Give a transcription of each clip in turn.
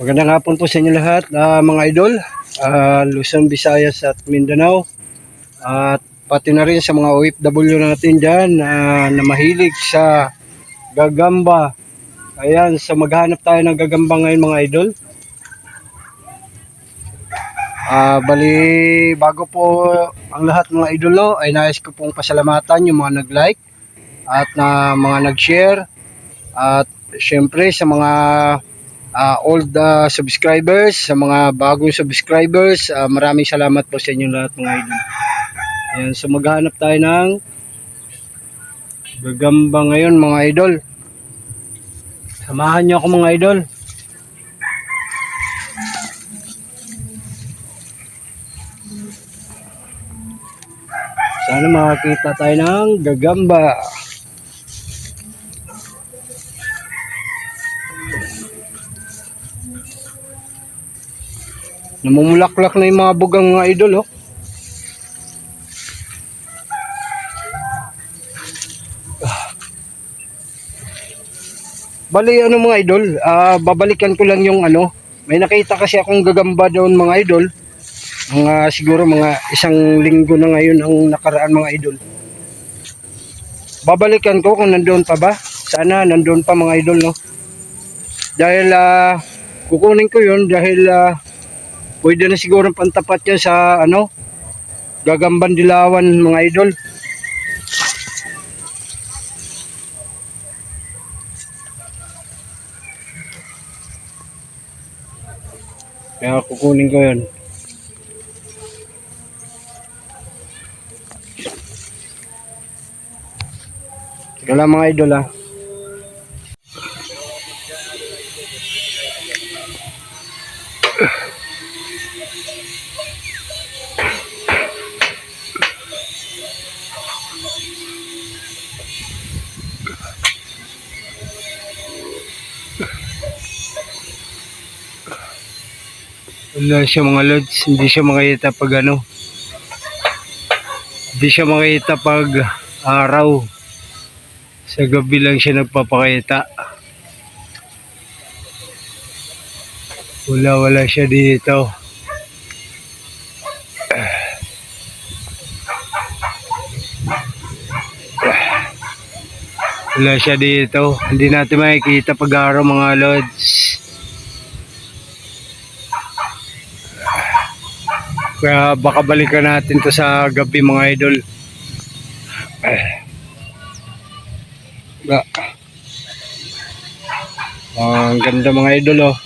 Magandang hapon po sa inyo lahat, ah, mga idol, ah, Luzon, Visayas at Mindanao. At pati na rin sa mga OFW natin dyan ah, na mahilig sa gagamba. Ayan, so maghanap tayo ng gagamba ngayon mga idol. Ah, bali, bago po ang lahat mga idolo, ay nais ko pong pasalamatan yung mga nag-like at na mga nag-share at syempre sa mga ah, old ah, subscribers, sa mga bagong subscribers, ah, maraming salamat po sa inyo lahat mga idol. Ayan, so maghanap tayo ng gagamba ngayon mga idol. Samahan niyo ako mga idol. Sana makakita tayo ng gagamba. Namumulaklak na yung mga bugang mga idol, oh. Bali, ano mga idol, ah, babalikan ko lang yung ano, may nakita kasi akong gagamba doon mga idol. Mga siguro mga isang linggo na ngayon ang nakaraan mga idol. Babalikan ko kung nandoon pa ba. Sana nandoon pa mga idol, no. Dahil ah, kukunin ko 'yun dahil ah, Pwede na siguro pantapat yan sa ano, gagamban dilawan mga idol. Kaya kukunin ko yun. Teka lang mga idol ah. Wala siya mga lods, hindi siya makita pag ano. Hindi siya makita pag araw. Sa gabi lang siya nagpapakita. Wala wala siya dito. Wala siya dito. Hindi natin makikita pag araw mga lods. Kaya baka balikan natin to sa gabi mga idol. Eh. Ba. Ang ganda mga idol oh.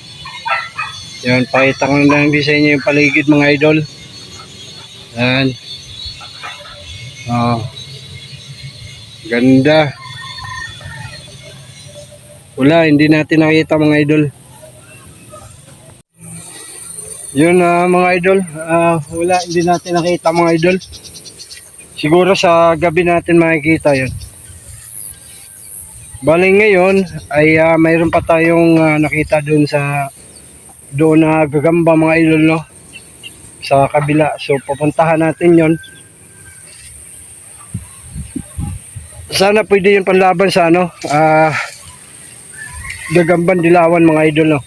Yan, pakita ko lang din sa inyo yung paligid mga idol. Yan. Ah. Ganda. Wala, hindi natin nakita mga idol. Yun ah, mga idol, ah, wala, hindi natin nakita mga idol. Siguro sa gabi natin makikita yun. Bali ngayon ay ah, mayroon pa tayong ah, nakita doon sa doon na gagamba mga idol no sa kabila. So pupuntahan natin yon. Sana pwede yun panlaban sa ano, ah, gagamban dilawan mga idol no.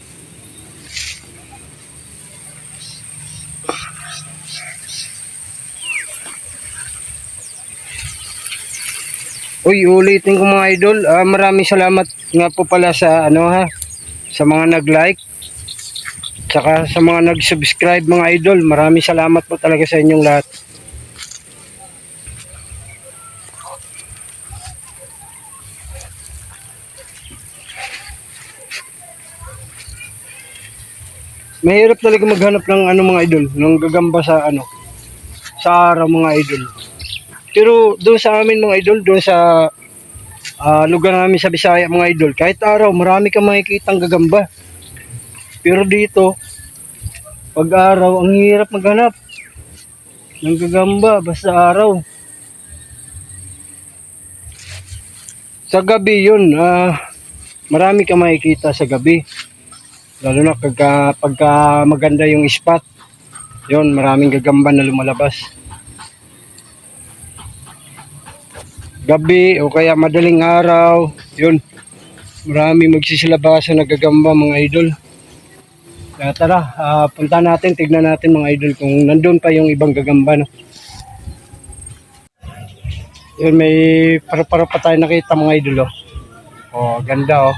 Uy, ulitin ko mga idol. Ah, maraming salamat nga po pala sa ano ha, sa mga nag-like. Tsaka sa mga nag-subscribe mga idol. Maraming salamat po talaga sa inyong lahat. Mahirap talaga maghanap ng ano mga idol, ng gagamba sa ano, sa araw mga idol. Pero doon sa amin mga idol, doon sa ah, lugar namin sa Bisaya mga idol, kahit araw marami kang makikitang gagamba. Pero dito, pag araw, ang hirap maghanap ng gagamba basta araw. Sa gabi yun, ah, marami kang makikita sa gabi. Lalo na pagka, pagka maganda yung spot, yun, maraming gagamba na lumalabas. gabi o kaya madaling araw, yun, marami magsisilabasan na gagamba mga idol. Kaya tara, ah, punta natin, tignan natin mga idol kung nandun pa yung ibang gagamba. No? Yun, may para-para pa tayo nakita mga idol. Oh, oh ganda oh.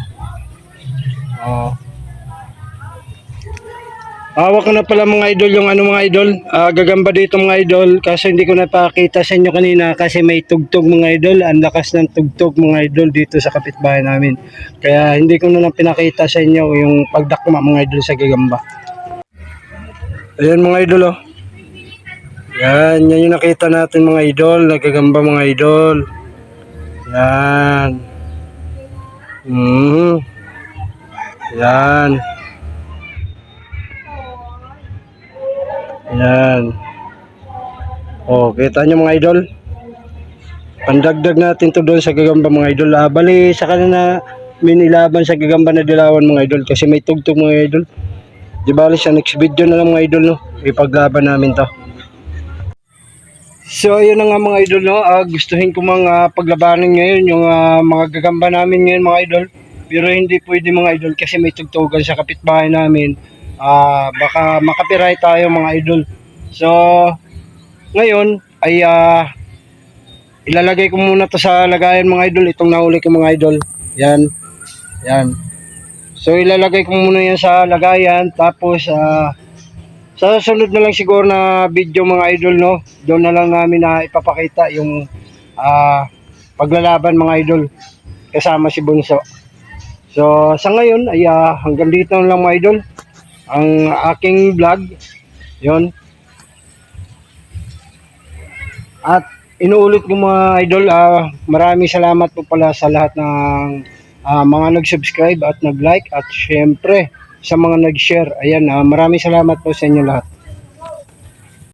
Oh. Hawak ko na pala mga idol yung ano mga idol. Ah, gagamba dito mga idol kasi hindi ko napakita sa inyo kanina kasi may tugtog mga idol. Ang lakas ng tugtog mga idol dito sa kapitbahay namin. Kaya hindi ko na lang pinakita sa inyo yung pagdakma mga idol sa gagamba. Ayan mga idol oh. Yan, yan yung nakita natin mga idol, nagagamba mga idol. Yan. Mhm. Yan. Yan. Oh, kita nyo mga idol? Pandagdag natin to doon sa gagamba mga idol. Ah, bali, sa kanina minilaban sa gagamba na dilawan mga idol kasi may tugtog mga idol. Di bali sa next video na lang mga idol no. Ipaglaban namin to. So ayun na nga mga idol no, Ah, gustuhin ko mga paglabanan ngayon yung ah, mga gagamba namin ngayon mga idol. Pero hindi pwede mga idol kasi may tugtugan sa kapitbahay namin. Ah, baka makapiright tayo mga idol. So ngayon ay ah, ilalagay ko muna to sa lagayan mga idol itong nahuli ko mga idol. Yan. Yan. So ilalagay ko muna yan sa lagayan tapos ah sa sunod na lang siguro na video mga idol no, doon na lang namin na ipapakita yung ah, paglalaban mga idol kasama si Bunso. So sa ngayon ay ah, hanggang dito lang mga idol ang aking vlog. Yon. At inuulit ko mga idol, ah, maraming salamat po pala sa lahat ng ah, mga nag-subscribe at nag-like at syempre sa mga nag-share. Ayan, ah, maraming salamat po sa inyo lahat.